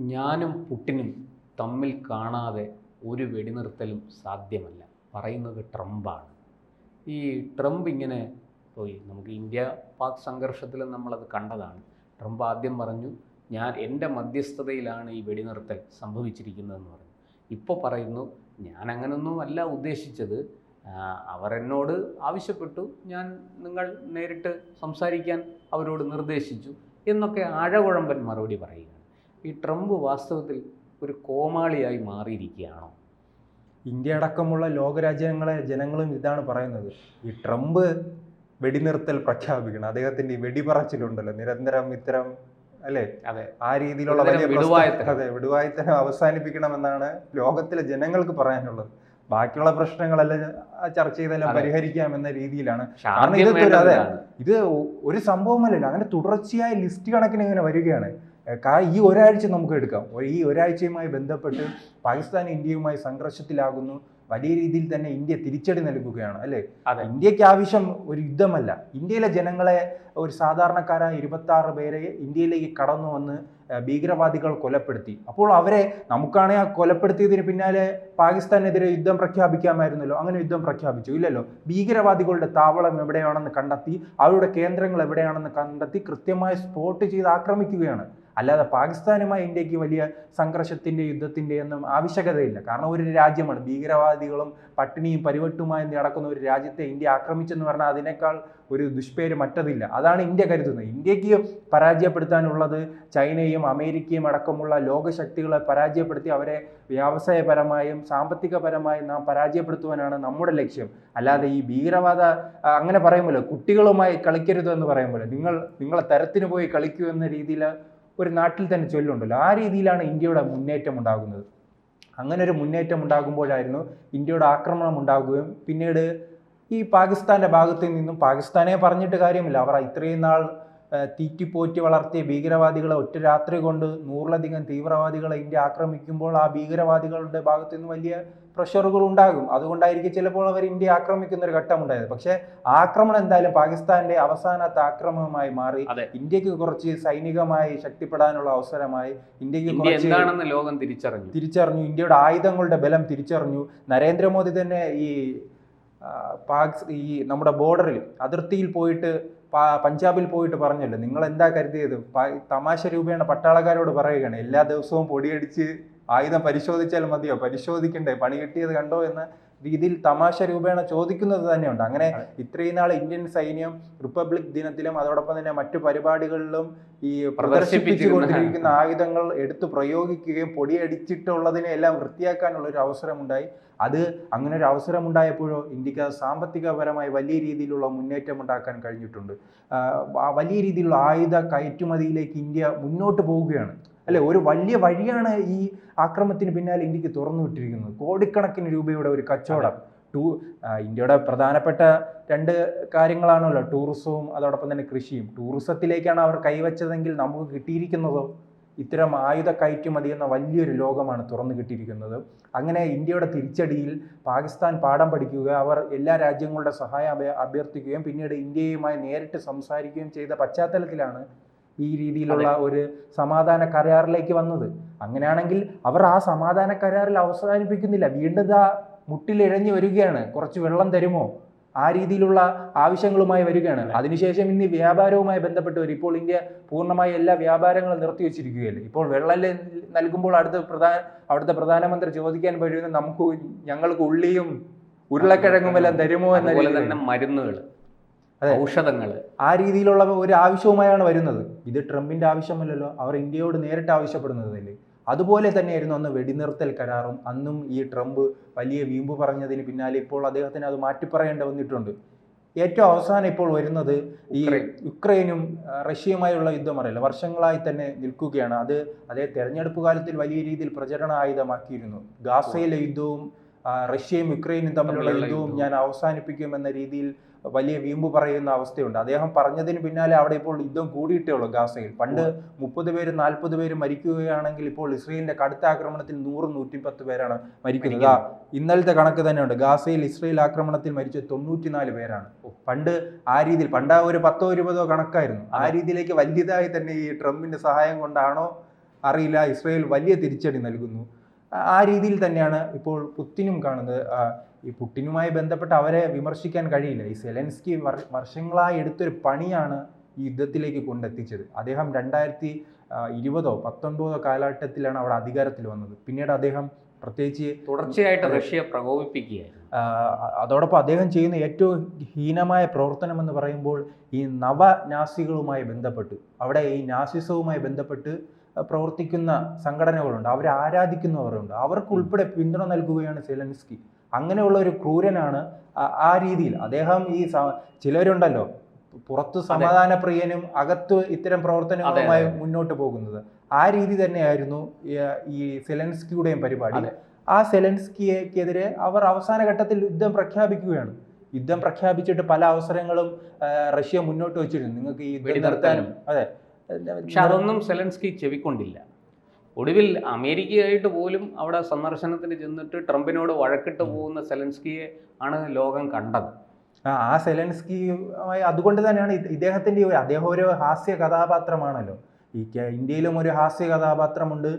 ഞാനും പുട്ടിനും തമ്മിൽ കാണാതെ ഒരു വെടിനിർത്തലും സാധ്യമല്ല. പറയുന്നത് ട്രംപാണ്. ഈ ട്രംപ് ഇങ്ങനെ പോയി. നമുക്ക് ഇന്ത്യ പാക് സംഘർഷത്തിൽ നമ്മളത് കണ്ടതാണ്. ട്രംപ് ആദ്യം പറഞ്ഞു ഞാൻ എന്റെ മധ്യസ്ഥതയിലാണ് ഈ വെടിനിർത്തൽ സംഭവിച്ചിരിക്കുന്നതെന്ന് പറഞ്ഞു. ഇപ്പോൾ പറയുന്നു ഞാൻ അങ്ങനൊന്നും അല്ല ഉദ്ദേശിച്ചത്. അവരെന്നോട് ആവശ്യപ്പെട്ടു. ഞാൻ നിങ്ങൾ നേരിട്ട് സംസാരിക്കാൻ അവരോട് നിർദ്ദേശിച്ചു. എന്നൊക്കെ ആഴകുഴമ്പൻ മറുപടി പറയുകയാണ്. ഈ ട്രംപ് വാസ്തവത്തിൽ ഒരു കോമാളിയായി മാറിയിരിക്കുകയാണോ? ഇന്ത്യ അടക്കമുള്ള ലോകരാജ്യങ്ങളെ ജനങ്ങളും ഇതാണ് പറയുന്നത്. ഈ ട്രംപ് വെടിനിർത്തൽ പ്രഖ്യാപിക്കണം. അദ്ദേഹത്തിന്റെ ഈ വെടിപറച്ചിലുണ്ടല്ലോ. നിരന്തരം ഇത്തരം അല്ലേ? അതെ. ആ രീതിയിലുള്ള വലിയ. അതെ വിടുവായത്തനം അവസാനിപ്പിക്കണമെന്നാണ് ലോകത്തിലെ ജനങ്ങൾക്ക് പറയാനുള്ളത്. ബാക്കിയുള്ള പ്രശ്നങ്ങളെല്ലാം ചർച്ച ചെയ്തെല്ലാം പരിഹരിക്കാമെന്ന പരിഹരിക്കാം എന്ന രീതിയിലാണ് കാരണം വേണ്ടത് അതെ. ഇത് ഒരു സംഭവമല്ലല്ലോ. അങ്ങനെ തുടർച്ചയായ ലിസ്റ്റ് കണക്കിന് ഇങ്ങനെ വരികയാണ്. ഏഹ് കാ- ഈ ഒരാഴ്ച നമുക്ക് എടുക്കാം. ഈ ഒരാഴ്ചയുമായി ബന്ധപ്പെട്ട് പാകിസ്ഥാൻ ഇന്ത്യയുമായി സംഘർഷത്തിലാകുന്നു. വലിയ രീതിയിൽ തന്നെ ഇന്ത്യ തിരിച്ചടി നൽകുകയാണ് അല്ലേ? അതെ. ഇന്ത്യയ്ക്ക് ആവശ്യം ഒരു യുദ്ധമല്ല. ഇന്ത്യയിലെ ജനങ്ങളെ ഒരു സാധാരണക്കാരായ ഇരുപത്തി ആറ് പേരെ ഇന്ത്യയിലേക്ക് കടന്നു വന്ന് ഭീകരവാദികൾ കൊലപ്പെടുത്തി. അപ്പോൾ അവരെ നമുക്കാണെങ്കിൽ ആ കൊലപ്പെടുത്തിയതിന് പിന്നാലെ പാകിസ്ഥാനെതിരെ യുദ്ധം പ്രഖ്യാപിക്കാമായിരുന്നല്ലോ. അങ്ങനെ യുദ്ധം പ്രഖ്യാപിച്ചു. ഇല്ലല്ലോ. ഭീകരവാദികളുടെ താവളം എവിടെയാണെന്ന് കണ്ടെത്തി അവരുടെ കേന്ദ്രങ്ങൾ എവിടെയാണെന്ന് കണ്ടെത്തി കൃത്യമായി സ്പോട്ട് ചെയ്ത് ആക്രമിക്കുകയാണ്. അല്ലാതെ പാകിസ്ഥാനുമായി ഇന്ത്യയ്ക്ക് വലിയ സംഘർഷത്തിന്റെ യുദ്ധത്തിന്റെ ഒന്നും ആവശ്യകതയില്ല. കാരണം ഒരു രാജ്യമാണ്. ഭീകരവാദികളും പട്ടിണിയും പരിവട്ടുമായി നടക്കുന്ന ഒരു രാജ്യത്തെ ഇന്ത്യ ആക്രമിച്ചെന്ന് പറഞ്ഞാൽ അതിനേക്കാൾ ഒരു ദുഷ്പേര് മറ്റതില്ല. അതാണ് ഇന്ത്യ കരുതുന്നത്. ഇന്ത്യയ്ക്ക് പരാജയപ്പെടുത്താനുള്ളത് ചൈനയും അമേരിക്കയും അടക്കമുള്ള ലോകശക്തികളെ പരാജയപ്പെടുത്തി അവരെ വ്യവസായപരമായും സാമ്പത്തികപരമായും നാം പരാജയപ്പെടുത്തുവാനാണ് നമ്മുടെ ലക്ഷ്യം. അല്ലാതെ ഈ ഭീകരവാദ അങ്ങനെ പറയുമല്ലോ കുട്ടികളുമായി കളിക്കരുത് എന്ന് പറയുമ്പോൾ നിങ്ങൾ നിങ്ങളെ തരത്തിന് പോയി കളിക്കൂ എന്ന രീതിയിൽ ഒരു നാട്ടിൽ തന്നെ ചൊല്ലുണ്ടല്ലോ. ആ രീതിയിലാണ് ഇന്ത്യയുടെ മുന്നേറ്റം ഉണ്ടാകുന്നത്. അങ്ങനെ ഒരു മുന്നേറ്റം ഉണ്ടാകുമ്പോഴായിരുന്നു ഇന്ത്യയുടെ ആക്രമണം ഉണ്ടാകുകയും പിന്നീട് ഈ പാകിസ്ഥാന്റെ ഭാഗത്ത് നിന്നും പാകിസ്ഥാനെ പറഞ്ഞിട്ട് കാര്യമില്ല. അവർ ഇത്രയും നാൾ തീറ്റിപ്പോറ്റി വളർത്തിയ ഭീകരവാദികളെ ഒറ്റ രാത്രി കൊണ്ട് നൂറിലധികം തീവ്രവാദികളെ ഇന്ത്യ ആക്രമിക്കുമ്പോൾ ആ ഭീകരവാദികളുടെ ഭാഗത്തു നിന്ന് വലിയ പ്രഷറുകൾ ഉണ്ടാകും. അതുകൊണ്ടായിരിക്കും ചിലപ്പോൾ അവർ ഇന്ത്യ ആക്രമിക്കുന്ന ഒരു ഘട്ടം ഉണ്ടായത് പക്ഷേ ആക്രമണം എന്തായാലും പാകിസ്ഥാന്റെ അവസാനത്തെ ആക്രമണമായി മാറി. ഇന്ത്യയ്ക്ക് കുറച്ച് സൈനികമായി ശക്തിപ്പെടാനുള്ള അവസരമായി ഇന്ത്യയ്ക്ക് എന്താണെന്ന് ലോകം തിരിച്ചറിഞ്ഞു. തിരിച്ചറിഞ്ഞു. ഇന്ത്യയുടെ ആയുധങ്ങളുടെ ബലം തിരിച്ചറിഞ്ഞു. നരേന്ദ്രമോദി തന്നെ ഈ പാക് ഈ നമ്മുടെ ബോർഡറിൽ അതിർത്തിയിൽ പോയിട്ട് പഞ്ചാബിൽ പോയിട്ട് പറഞ്ഞല്ലോ. നിങ്ങൾ എന്താ കരുതിയത് തമാശ രൂപേണ പട്ടാളക്കാരോട് പറയുകയാണ്. എല്ലാ ദിവസവും പൊടിയടിച്ച് ആയുധം പരിശോധിച്ചാൽ മതിയോ? പരിശോധിക്കണ്ടേ? പണി കിട്ടിയത് കണ്ടോ എന്ന രീതിയിൽ തമാശ രൂപേണ ചോദിക്കുന്നത് തന്നെയുണ്ട്. അങ്ങനെ ഇത്രയും നാൾ ഇന്ത്യൻ സൈന്യം റിപ്പബ്ലിക് ദിനത്തിലും അതോടൊപ്പം തന്നെ മറ്റു പരിപാടികളിലും ഈ പ്രദർശിപ്പിച്ചുകൊണ്ടിരിക്കുന്ന ആയുധങ്ങൾ എടുത്തു പ്രയോഗിക്കുകയും പൊടിയടിച്ചിട്ടുള്ളതിനെ എല്ലാം വൃത്തിയാക്കാനുള്ള ഒരു അവസരമുണ്ടായി. അത് അങ്ങനെ ഒരു അവസരം ഉണ്ടായപ്പോഴോ ഇന്ത്യയ്ക്ക് സാമ്പത്തികപരമായി വലിയ രീതിയിലുള്ള മുന്നേറ്റം ഉണ്ടാക്കാൻ കഴിഞ്ഞിട്ടുണ്ട്. വലിയ രീതിയിലുള്ള ആയുധ കയറ്റുമതിയിലേക്ക് ഇന്ത്യ മുന്നോട്ട് പോവുകയാണ്. അല്ലെ ഒരു വലിയ വഴിയാണ് ഈ ആക്രമണത്തിന് പിന്നാലെ ഇന്ത്യയ്ക്ക് തുറന്നു വിട്ടിരിക്കുന്നത്. കോടിക്കണക്കിന് രൂപയുടെ ഒരു കച്ചവടം. ടൂ ഇന്ത്യയുടെ പ്രധാനപ്പെട്ട രണ്ട് കാര്യങ്ങളാണല്ലോ ടൂറിസവും അതോടൊപ്പം തന്നെ കൃഷിയും. ടൂറിസത്തിലേക്കാണ് അവർ കൈവച്ചതെങ്കിൽ നമുക്ക് കിട്ടിയിരിക്കുന്നതോ? ഇത്തരം ആയുധ കയറ്റുമതി എന്ന വലിയൊരു ലോകമാണ് തുറന്നു കിട്ടിയിരിക്കുന്നത്. അങ്ങനെ ഇന്ത്യയുടെ തിരിച്ചടിയിൽ പാകിസ്ഥാൻ പാഠം പഠിക്കുക അവർ എല്ലാ രാജ്യങ്ങളുടെ സഹായം അഭ്യർത്ഥിക്കുകയും പിന്നീട് ഇന്ത്യയുമായി നേരിട്ട് സംസാരിക്കുകയും ചെയ്ത പശ്ചാത്തലത്തിലാണ് ഈ രീതിയിലുള്ള ഒരു സമാധാന കരാറിലേക്ക് വന്നത്. അങ്ങനെയാണെങ്കിൽ അവർ ആ സമാധാന കരാറിൽ അവസാനിപ്പിക്കുന്നില്ല. വീണ്ടും ആ മുട്ടിലിഴഞ്ഞു വരികയാണ്. കുറച്ച് വെള്ളം തരുമോ? ആ രീതിയിലുള്ള ആവശ്യങ്ങളുമായി വരികയാണ്. അതിനുശേഷം ഇനി വ്യാപാരവുമായി ബന്ധപ്പെട്ട് വരും. ഇപ്പോൾ ഇന്ത്യ പൂർണമായി എല്ലാ വ്യാപാരങ്ങളും നിർത്തിവെച്ചിരിക്കുകയല്ലേ ഇപ്പോൾ വെള്ളം നൽകുമ്പോൾ അടുത്ത പ്രധാന അവിടുത്തെ പ്രധാനമന്ത്രി ചോദിക്കാൻ പറ്റുന്ന നമുക്ക് ഞങ്ങൾക്ക് ഉള്ളിയും ഉരുളക്കിഴങ്ങും എല്ലാം തരുമോ എന്ന തന്നെ മരുന്നുകൾ. ഔഷധങ്ങൾ ആ രീതിയിലുള്ള ഒരു ആവശ്യവുമായാണ് വരുന്നത്. ഇത് ട്രംപിന്റെ ആവശ്യമല്ലല്ലോ. അവർ ഇന്ത്യയോട് നേരിട്ട് ആവശ്യപ്പെടുന്നതല്ലേ അതുപോലെ തന്നെയായിരുന്നു അന്ന് വെടിനിർത്തൽ കരാറും. അന്നും ഈ ട്രംപ് വലിയ വീമ്പ് പറഞ്ഞതിന് പിന്നാലെ ഇപ്പോൾ അദ്ദേഹത്തിന് അത് മാറ്റിപ്പറയേണ്ടി വന്നിട്ടുണ്ട്. ഏറ്റവും അവസാനം ഇപ്പോൾ വരുന്നത് ഈ. യുക്രൈനും റഷ്യയുമായുള്ള യുദ്ധം അറിയില്ല. വർഷങ്ങളായി തന്നെ നിൽക്കുകയാണ്. അത് അതേ തെരഞ്ഞെടുപ്പ് കാലത്തിൽ വലിയ രീതിയിൽ പ്രചരണ ആയുധമാക്കിയിരുന്നു ഗാസയിലെ യുദ്ധവും റഷ്യയും യുക്രൈനും തമ്മിലുള്ള യുദ്ധവും. ഞാൻ അവസാനിപ്പിക്കും എന്ന രീതിയിൽ വലിയ വീമ്പ് പറയുന്ന അവസ്ഥയുണ്ട്. അദ്ദേഹം പറഞ്ഞതിന് പിന്നാലെ അവിടെ ഇപ്പോൾ യുദ്ധം കൂടിയിട്ടേ ഉള്ളൂ ഗാസയിൽ. പണ്ട് മുപ്പത് പേര് നാൽപ്പത് പേര് മരിക്കുകയാണെങ്കിൽ ഇപ്പോൾ ഇസ്രയേലിന്റെ കടുത്ത ആക്രമണത്തിൽ നൂറ് നൂറ്റിപ്പത്ത് പേരാണ് മരിക്കുന്നത്. ഇന്നലത്തെ കണക്ക് തന്നെയുണ്ട്. ഗാസയിൽ ഇസ്രയേൽ ആക്രമണത്തിൽ മരിച്ച തൊണ്ണൂറ്റിനാല് പേരാണ്. പണ്ട് ആ രീതിയിൽ പണ്ട് ഒരു പത്തോ ഇരുപതോ കണക്കായിരുന്നു. ആ രീതിയിലേക്ക് വലിയതായി തന്നെ ഈ ട്രംപിന്റെ സഹായം കൊണ്ടാണോ അറിയില്ല. ഇസ്രയേൽ വലിയ തിരിച്ചടി നൽകുന്നു. ആ- രീതിയിൽ തന്നെയാണ് ഇപ്പോൾ പുത്തിനും കാണുന്നത് ഈ പുട്ടിനുമായി ബന്ധപ്പെട്ട് അവരെ വിമർശിക്കാൻ കഴിയില്ല. ഈ സെലൻസ്കി വർ- വർഷങ്ങളായി എടുത്തൊരു പണിയാണ് ഈ യുദ്ധത്തിലേക്ക് കൊണ്ടെത്തിച്ചത്. അദ്ദേഹം രണ്ടായിരത്തി ഇരുപതോ പത്തൊൻപതോ കാലഘട്ടത്തിലാണ് അവിടെ അധികാരത്തിൽ വന്നത്. പിന്നീട് അദ്ദേഹം പ്രത്യേകിച്ച് തുടർച്ചയായിട്ട് റഷ്യ പ്രകോപിപ്പിക്കുകയായിരുന്നു. ആ, അതോടൊപ്പം അദ്ദേഹം ചെയ്യുന്ന ഏറ്റവും ഹീനമായ പ്രവർത്തനം എന്ന് പറയുമ്പോൾ ഈ നവ നാസികളുമായി ബന്ധപ്പെട്ട് അവിടെ ഈ നാസിസവുമായി ബന്ധപ്പെട്ട് പ്രവർത്തിക്കുന്ന സംഘടനകളുണ്ട്. അവരെ ആരാധിക്കുന്നവരുണ്ട്. അവർക്ക് ഉൾപ്പെടെ പിന്തുണ നൽകുകയാണ് സെലൻസ്കി. അങ്ങനെയുള്ള ഒരു ക്രൂരനാണ് ആ- രീതിയിൽ. അദ്ദേഹം ഈ ചിലരുണ്ടല്ലോ പുറത്ത് സമാധാനപ്രിയനും അകത്ത് ഇത്തരം പ്രവർത്തനങ്ങളുമായി. മുന്നോട്ട് പോകുന്നത്. ആ രീതി തന്നെയായിരുന്നു ഈ- ഈ സെലൻസ്കിയുടെയും പരിപാടി. ആ സെലൻസ്കിയെക്കെതിരെ അവർ അവസാന ഘട്ടത്തിൽ യുദ്ധം പ്രഖ്യാപിക്കുകയാണ്. യുദ്ധം പ്രഖ്യാപിച്ചിട്ട് പല അവസരങ്ങളും റഷ്യ മുന്നോട്ട് വെച്ചിരുന്നു. നിങ്ങൾക്ക് ഈ യുദ്ധം നിർത്താനും അതെ. പക്ഷെ അതൊന്നും സെലൻസ്കി ചെവിക്കൊണ്ടില്ല. ഒടുവിൽ അമേരിക്കയായിട്ട് പോലും അവിടെ സന്ദർശനത്തിന് ചെന്നിട്ട് ട്രംപിനോട് വഴക്കിട്ട് പോകുന്ന സെലൻസ്കിയെ ആണ് ലോകം കണ്ടത്. ആ സെലൻസ്കി അതുകൊണ്ട് തന്നെയാണ് ഇദ്ദേഹത്തിന്റെ ഒരു- അദ്ദേഹം ഒരു ഹാസ്യ കഥാപാത്രമാണല്ലോ ഈ ഇന്ത്യയിലും ഒരു ഹാസ്യ കഥാപാത്രമുണ്ട്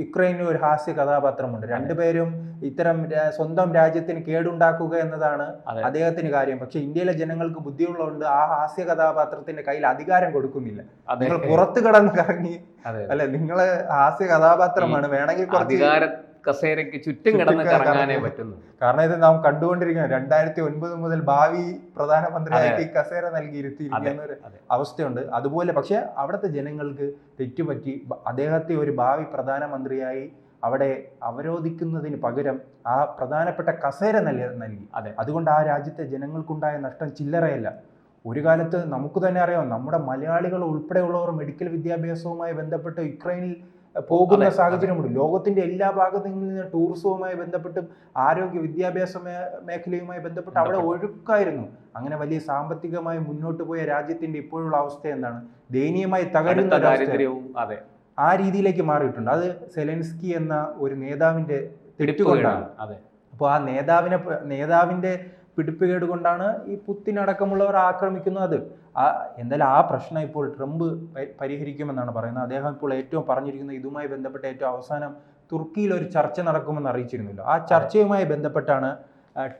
യുക്രൈനിലും ഒരു ഹാസ്യ കഥാപാത്രമുണ്ട്. രണ്ടുപേരും ഇത്തരം സ്വന്തം രാജ്യത്തിന് കേടുണ്ടാക്കുക എന്നതാണ്. അദ്ദേഹത്തിന് കാര്യം. പക്ഷെ ഇന്ത്യയിലെ ജനങ്ങൾക്ക് ബുദ്ധിയുള്ളതുകൊണ്ട് ആ ഹാസ്യ കഥാപാത്രത്തിന്റെ കയ്യിൽ അധികാരം കൊടുക്കുന്നില്ല. നിങ്ങൾ പുറത്ത് കടന്ന് കറങ്ങി അല്ലെ നിങ്ങൾ ഹാസ്യ കഥാപാത്രമാണ്. വേണമെങ്കിൽ അധികാര കസേരയ്ക്ക് ചുറ്റും കിടന്ന് കറങ്ങാനേ പറ്റുന്നു. കാരണം ഇത് നാം കണ്ടുകൊണ്ടിരിക്കുന്ന രണ്ടായിരത്തി ഒൻപത് മുതൽ ഭാവി പ്രധാനമന്ത്രിയായിട്ട് ഈ കസേര നൽകിയിരുത്തിയിരിക്കുന്ന ഒരു. അവസ്ഥയുണ്ട്. അതുപോലെ പക്ഷെ അവിടുത്തെ ജനങ്ങൾക്ക് തെറ്റുപറ്റി അദ്ദേഹത്തെ ഒരു ഭാവി പ്രധാനമന്ത്രിയായി അവിടെ അവരോധിക്കുന്നതിന് പകരം ആ പ്രധാനപ്പെട്ട കസേര നൽകി നൽകി. അതെ. അതുകൊണ്ട് ആ രാജ്യത്തെ ജനങ്ങൾക്കുണ്ടായ നഷ്ടം ചില്ലറയല്ല. ഒരു കാലത്ത് നമുക്ക് തന്നെ അറിയാം നമ്മുടെ മലയാളികൾ ഉൾപ്പെടെയുള്ളവർ മെഡിക്കൽ വിദ്യാഭ്യാസവുമായി ബന്ധപ്പെട്ട് യുക്രൈനിൽ പോകുന്ന സാഹചര്യമുണ്ട്. ലോകത്തിന്റെ എല്ലാ ഭാഗത്തു നിന്ന് ടൂറിസവുമായി ബന്ധപ്പെട്ടും ആരോഗ്യ വിദ്യാഭ്യാസ മേഖലയുമായി ബന്ധപ്പെട്ട് അവിടെ ഒഴുക്കായിരുന്നു. അങ്ങനെ വലിയ സാമ്പത്തികമായി മുന്നോട്ട് പോയ രാജ്യത്തിന്റെ ഇപ്പോഴുള്ള അവസ്ഥ എന്താണ്? ദയനീയമായി തകരുന്ന അതെ. ആ രീതിയിലേക്ക് മാറിയിട്ടുണ്ട്. അത് സെലൻസ്കി എന്ന ഒരു നേതാവിന്റെ തെറ്റുകൊണ്ടാണ്. അപ്പോൾ ആ നേതാവിനെ നേതാവിന്റെ പിടിപ്പുകേട് കൊണ്ടാണ് ഈ പുത്തിനടക്കമുള്ളവർ ആക്രമിക്കുന്നത്. ആ എന്തായാലും ആ പ്രശ്നം ഇപ്പോൾ ട്രംപ് പരിഹരിക്കുമെന്നാണ് പറയുന്നത്. അദ്ദേഹം ഇപ്പോൾ ഏറ്റവും പറഞ്ഞിരിക്കുന്നത് ഇതുമായി ബന്ധപ്പെട്ട് ഏറ്റവും അവസാനം തുർക്കിയിൽ ഒരു ചർച്ച നടക്കുമെന്ന് അറിയിച്ചിരുന്നല്ലോ. ആ ചർച്ചയുമായി ബന്ധപ്പെട്ടാണ്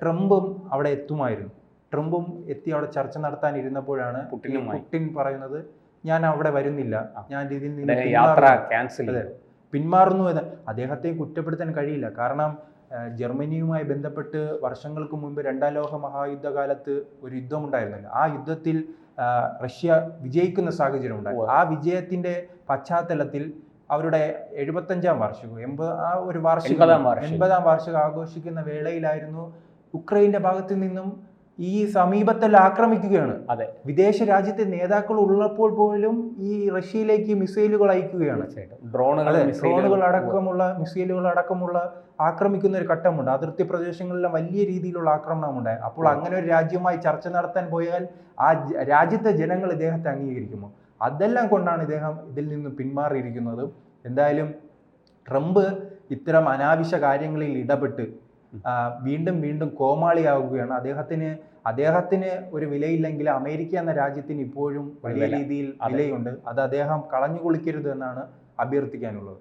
ട്രംപും അവിടെ എത്തുമായിരുന്നു. ട്രംപും എത്തി അവിടെ ചർച്ച നടത്താൻ ഇരുന്നപ്പോഴാണ് പുട്ടിൻ. പറയുന്നത് ഞാൻ അവിടെ വരുന്നില്ല. ഞാൻ ഇതിൽ നിന്ന് പിന്മാറുന്നു." അദ്ദേഹത്തെ കുറ്റപ്പെടുത്താൻ കഴിയില്ല. കാരണം ജർമ്മനിയുമായി ബന്ധപ്പെട്ട് വർഷങ്ങൾക്ക് മുമ്പ് രണ്ടാം ലോക മഹായുദ്ധകാലത്ത് ഒരു യുദ്ധമുണ്ടായിരുന്നല്ലോ. ആ യുദ്ധത്തിൽ റഷ്യ വിജയിക്കുന്ന സാഹചര്യം ഉണ്ടായി. ആ വിജയത്തിന്റെ പശ്ചാത്തലത്തിൽ അവരുടെ എഴുപത്തഞ്ചാം വാർഷികം എൺപത് ആ ഒരു വാർഷികം. എൺപതാം വാർഷികം. ആഘോഷിക്കുന്ന വേളയിലായിരുന്നു ഉക്രൈന്റെ ഭാഗത്തു നിന്നും ഈ സമീപത്തിൽ ആക്രമിക്കുകയാണ്. അതെ. വിദേശ രാജ്യത്തെ നേതാക്കൾ ഉള്ളപ്പോൾ പോലും ഈ റഷ്യയിലേക്ക് മിസൈലുകൾ അയക്കുകയാണ്. ഡ്രോണുകൾ ഡ്രോണുകൾ അടക്കമുള്ള മിസൈലുകൾ അടക്കമുള്ള ആക്രമിക്കുന്ന ഒരു ഘട്ടമുണ്ട്. അതിർത്തി പ്രദേശങ്ങളിലെ വലിയ രീതിയിലുള്ള ആക്രമണമുണ്ട് അപ്പോൾ അങ്ങനെ ഒരു രാജ്യവുമായി ചർച്ച നടത്താൻ പോയാൽ ആ രാജ്യത്തെ ജനങ്ങൾ ഇദ്ദേഹത്തെ അംഗീകരിക്കുമോ? അതെല്ലാം കൊണ്ടാണ് ഇദ്ദേഹം ഇതിൽ നിന്ന് പിന്മാറിയിരിക്കുന്നത്. എന്തായാലും ട്രംപ് ഇത്തരം അനാവശ്യ കാര്യങ്ങളിൽ ഇടപെട്ട് വീണ്ടും വീണ്ടും കോമാളിയാവുകയാണ്. അദ്ദേഹത്തിന് അദ്ദേഹത്തിന് ഒരു വിലയില്ലെങ്കിൽ അമേരിക്ക എന്ന രാജ്യത്തിന് ഇപ്പോഴും വലിയ രീതിയിൽ വിലയുണ്ട്. അത് അദ്ദേഹം കളഞ്ഞു കുളിക്കരുത് എന്നാണ് അഭ്യർത്ഥിക്കാനുള്ളത്.